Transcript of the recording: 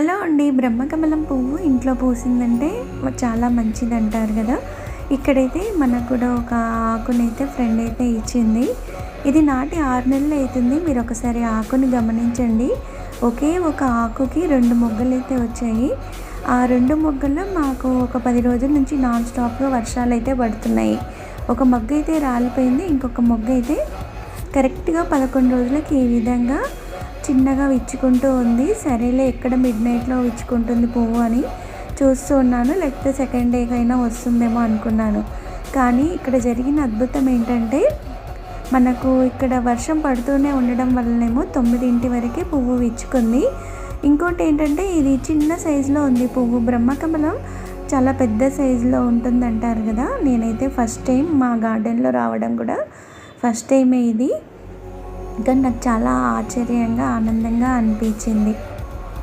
Hello అండి. బ్రహ్మకమలం పువ్వు ఇంట్లో పూసిందంటే చాలా మంచిది అంటారు కదా. ఇక్కడైతే మనకు కూడా ఒక ఆకునైతే ఫ్రెండ్ అయితే ఇచ్చింది. ఇది నాటి ఆరు నెలలు అవుతుంది. మీరు ఒకసారి ఆకుని గమనించండి. ఒకే ఒక ఆకుకి రెండు మొగ్గలు అయితే వచ్చాయి. ఆ రెండు మొగ్గల్లో మాకు ఒక పది రోజుల నుంచి నాన్ స్టాప్గా వర్షాలు అయితే పడుతున్నాయి. ఒక మొగ్గ అయితే రాలిపోయింది. ఇంకొక మొగ్గ అయితే కరెక్ట్గా పదకొండు రోజులకి ఈ విధంగా చిన్నగా విచ్చుకుంటూ ఉంది. సరేలే ఎక్కడ మిడ్ నైట్లో విచ్చుకుంటుంది పువ్వు అని చూస్తూ ఉన్నాను. లేకపోతే సెకండ్ డేకైనా వస్తుందేమో అనుకున్నాను. కానీ ఇక్కడ జరిగిన అద్భుతం ఏంటంటే మనకు ఇక్కడ వర్షం పడుతూనే ఉండడం వల్లనేమో తొమ్మిదింటి వరకే పువ్వు విచ్చుకుంది. ఇంకోటి ఏంటంటే ఇది చిన్న సైజులో ఉంది పువ్వు. బ్రహ్మకమలం చాలా పెద్ద సైజులో ఉంటుంది అంటారు కదా. నేనైతే ఫస్ట్ టైం మా గార్డెన్లో రావడం కూడా ఫస్ట్ టైమే ఇది. కానీ నాకు చాలా ఆశ్చర్యంగా ఆనందంగా అనిపించింది.